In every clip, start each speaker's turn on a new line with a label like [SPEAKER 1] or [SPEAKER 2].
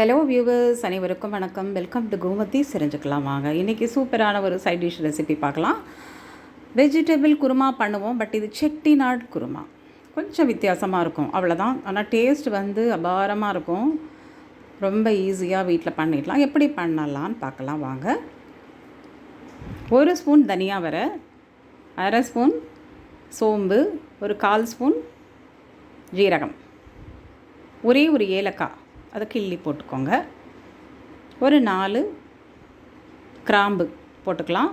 [SPEAKER 1] Hello viewers அனைவருக்கும் வணக்கம். Welcome to Gomathi செரிஞ்சுக்கலாம் வாங்க இன்றைக்கி சூப்பரான ஒரு சைட் டிஷ் ரெசிபி பார்க்கலாம். வெஜிடபிள் குருமா பண்ணுவோம் பட் இது செட்டிநாட் குருமா. கொஞ்சம் வித்தியாசமாக இருக்கும். அவ்வளோதான் ஆனால் டேஸ்ட் வந்து அபாரமாக இருக்கும். ரொம்ப ஈஸியாக வீட்டில் பண்ணிடலாம். எப்படி பண்ணலான்னு பார்க்கலாம் வாங்க. ஒரு ஸ்பூன் தனியா வர அரை ஸ்பூன் சோம்பு ஒரு கால் ஸ்பூன் ஜீரகம். ஒரே ஒரு ஏலக்காய். அதை கிள்ளி போட்டுக்கோங்க. ஒரு நாலு கிராம்பு போட்டுக்கலாம்.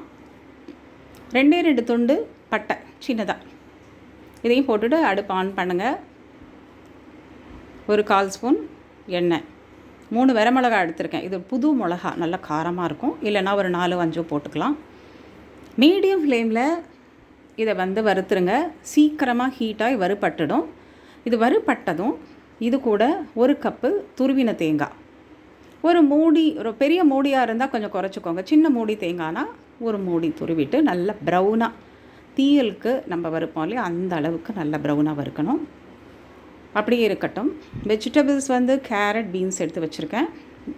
[SPEAKER 1] ரெண்டே ரெண்டு துண்டு பட்டை சின்னதாக இதையும் போட்டுட்டு அடுப்பு ஆன் பண்ணுங்கள் ஒரு கால் ஸ்பூன் எண்ணெய். மூணு வரமிளகா எடுத்திருக்கேன். இது புது மிளகா நல்லா காரமாக இருக்கும். இல்லைன்னா ஒரு நாலு அஞ்சோ போட்டுக்கலாம். மீடியம் ஃப்ளேமில் இதை வந்து வறுத்துருங்க. சீக்கிரமாக ஹீட்டாகி வறுபட்டுடும். இது வறுபட்டதும் இது கூட ஒரு கப்பு துருவின தேங்காய். ஒரு மூடி ஒரு பெரிய மூடியாக இருந்தால் கொஞ்சம் குறைச்சிக்கோங்க. சின்ன மூடி தேங்காய்னா ஒரு மூடி துருவிட்டு நல்ல ப்ரௌனாக தீயலுக்கு நம்ம வறுப்போம் இல்லையா? அந்த அளவுக்கு நல்ல ப்ரௌனாக வறுக்கணும். அப்படியே இருக்கட்டும். வெஜிடபிள்ஸ் வந்து கேரட் பீன்ஸ் எடுத்து வச்சுருக்கேன்.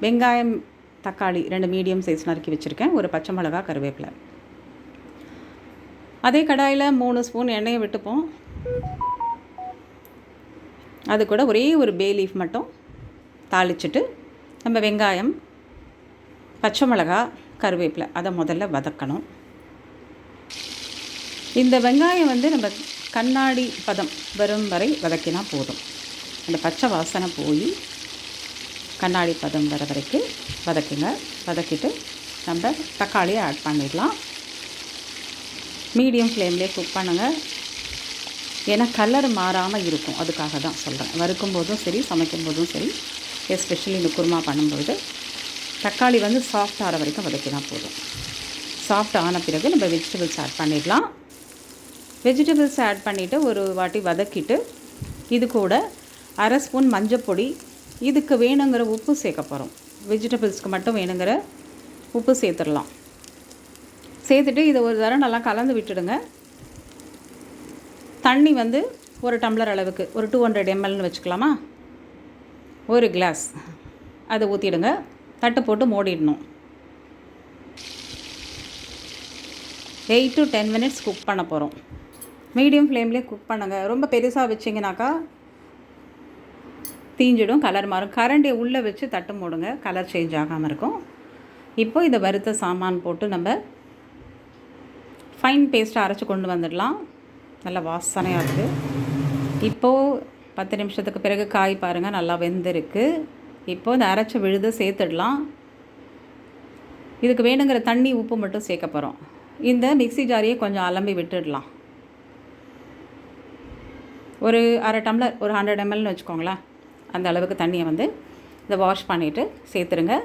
[SPEAKER 1] வெங்காயம் தக்காளி ரெண்டு மீடியம் சைஸ் நறுக்கி வச்சுருக்கேன். ஒரு பச்சை மிளகா கருவேப்பிலை. அதே கடாயில் மூணு ஸ்பூன் எண்ணெயை விட்டுப்போம். அது கூட ஒரே ஒரு பே லீஃப் மட்டும் தாளிச்சிட்டு நம்ம வெங்காயம் பச்சை மிளகா கருவேப்பிலை அதை முதல்ல வதக்கணும். இந்த வெங்காயம் வந்து நம்ம கண்ணாடி பதம் வரும் வரை வதக்கினா போதும். அந்த பச்சை வாசனை போய் கண்ணாடி பதம் வர வரைக்கும் வதக்குங்க. வதக்கிட்டு நம்ம தக்காளியை ஆட் பண்ணிடலாம். மீடியம் ஃப்ளேம்லேயே குக் பண்ணுங்கள் ஏன்னா கலர் மாறாமல் இருக்கும். அதுக்காக தான் சொல்கிறேன் வறுக்கும் போதும் சரி சமைக்கும் போதும் சரி எஸ்பெஷலி இந்த குருமா பண்ணும்போது தக்காளி வந்து சாஃப்ட் ஆகிற வரைக்கும் வதக்கினா போதும். சாஃப்ட் ஆன பிறகு நம்ம வெஜிடபிள்ஸ் ஆட் பண்ணிடலாம். வெஜிடபிள்ஸ் ஆட் பண்ணிவிட்டு ஒரு வாட்டி வதக்கிட்டு இது கூட அரை ஸ்பூன் மஞ்சப்பொடி இதுக்கு வேணுங்கிற உப்பு சேர்க்க போகிறோம் வெஜிடபிள்ஸ்க்கு மட்டும் வேணுங்கிற உப்பு சேர்த்துடலாம். சேர்த்துட்டு இதை ஒரு தரம் நல்லா கலந்து விட்டுடுங்க. தண்ணி வந்து ஒரு டம்ளர் அளவுக்கு ஒரு டூ ஹண்ட்ரட் எம்எல்னு வச்சுக்கலாமா? ஒரு கிளாஸ் அதை ஊற்றிடுங்க தட்டு போட்டு மூடிடணும். Eight to ten minutes cook பண்ண போகிறோம் மீடியம் ஃப்ளேம்லேயே குக் பண்ணுங்கள் ரொம்ப பெருசாக வச்சிங்கனாக்கா தீஞ்சிடும் கலர் மாறும். கரண்டியை உள்ளே வச்சு தட்டு மூடுங்க. கலர் சேஞ்ச் ஆகாமல் இருக்கும். இப்போ இந்த வறுத்த சாமான் போட்டு நம்ம ஃபைன் பேஸ்ட்டை அரைச்சி கொண்டு வந்துடலாம். நல்லா வாசனையாக இருக்குது இப்போது பத்து நிமிஷத்துக்கு பிறகு காய் பாருங்கள் நல்லா வெந்திருக்கு. இப்போது இந்த அரைச்ச விழுது சேர்த்துடலாம். இதுக்கு வேணுங்கிற தண்ணி உப்பு மட்டும் சேர்க்க போகிறோம் இந்த மிக்சி ஜாரியை கொஞ்சம் அலம்பி விட்டுடலாம். ஒரு அரை டம்ளர் ஒரு ஹண்ட்ரட் எம்எல்னு வச்சுக்கோங்களேன். அந்த அளவுக்கு தண்ணியை வந்து இதை வாஷ் பண்ணிவிட்டு சேர்த்துருங்க.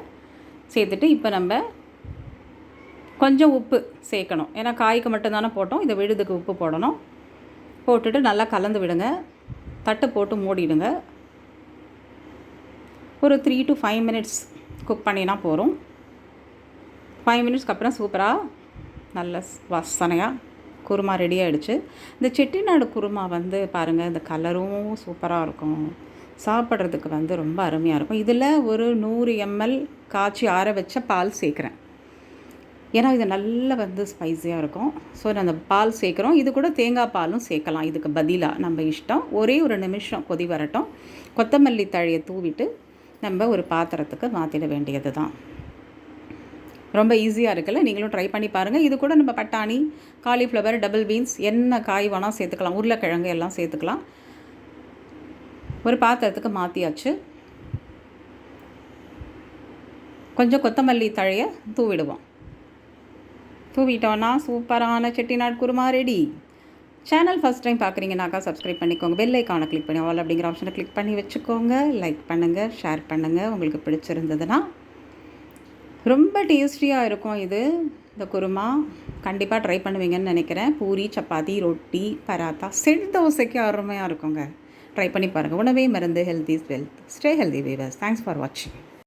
[SPEAKER 1] சேர்த்துட்டு இப்போ நம்ம கொஞ்சம் உப்பு சேர்க்கணும். ஏன்னா காய்க்கு மட்டும்தானே போட்டோம் இதை விழுதுக்கு உப்பு போடணும். போட்டுட்டு நல்லா கலந்து விடுங்க. தட்டு போட்டு மூடிடுங்க. ஒரு three to five minutes cook பண்ணினா போகிறோம் ஃபைவ் மினிட்ஸ்க்கு அப்புறம் சூப்பராக நல்ல வாசனையாக குருமா ரெடி ஆகிடுச்சு இந்த செட்டிநாடு குருமா வந்து பாருங்கள் இந்த கலரும் சூப்பராக இருக்கும். சாப்பிட்றதுக்கு வந்து ரொம்ப அருமையாக இருக்கும். இதில் ஒரு நூறு எம்எல் காய்ச்சி ஆற வச்ச பால் சேர்க்குறேன். ஏன்னா இது நல்லா வந்து ஸ்பைஸியாக இருக்கும். ஸோ நான் அந்த பால் சேர்க்குறோம். இது கூட தேங்காய் பாலும் சேர்க்கலாம். இதுக்கு பதிலாக நம்ம இஷ்டம். ஒரே ஒரு நிமிஷம் கொதி வரட்டும். கொத்தமல்லி தழையை தூவிட்டு நம்ம ஒரு பாத்திரத்துக்கு மாற்றிட வேண்டியது தான் ரொம்ப ஈஸியாக இருக்குல்ல? நீங்களும் ட்ரை பண்ணி பாருங்கள் இது கூட நம்ம பட்டாணி காலிஃப்ளவர் டபுள் பீன்ஸ் என்ன காய் வேணால் சேர்த்துக்கலாம். உருளைக்கிழங்கு எல்லாம் சேர்த்துக்கலாம். ஒரு பாத்திரத்துக்கு மாற்றியாச்சு கொஞ்சம் கொத்தமல்லி தழையை தூவிடுவோம். தூவிட்டோன்னா சூப்பரான Chettinad kurma ready channel first time பார்க்குறீங்கனாக்கா subscribe பண்ணிக்கோங்க. பெல் ஐக்கானை கிளிக் பண்ணி ஆல் அப்படிங்கிற ஆப்ஷனை கிளிக் பண்ணி வச்சுக்கோங்க. லைக் பண்ணுங்கள் ஷேர் பண்ணுங்கள் உங்களுக்கு பிடிச்சிருந்ததுன்னா ரொம்ப டேஸ்டியாக இருக்கும் இது இந்த குருமா. கண்டிப்பாக ட்ரை பண்ணுவீங்கன்னு நினைக்கிறேன். பூரி சப்பாத்தி ரொட்டி பராத்தா செட் தோசைக்கு அருமையாக இருக்குங்க. ட்ரை பண்ணி பாருங்கள் உணவே மருந்து healthy wealth stay healthy viewers thanks for வாட்சிங்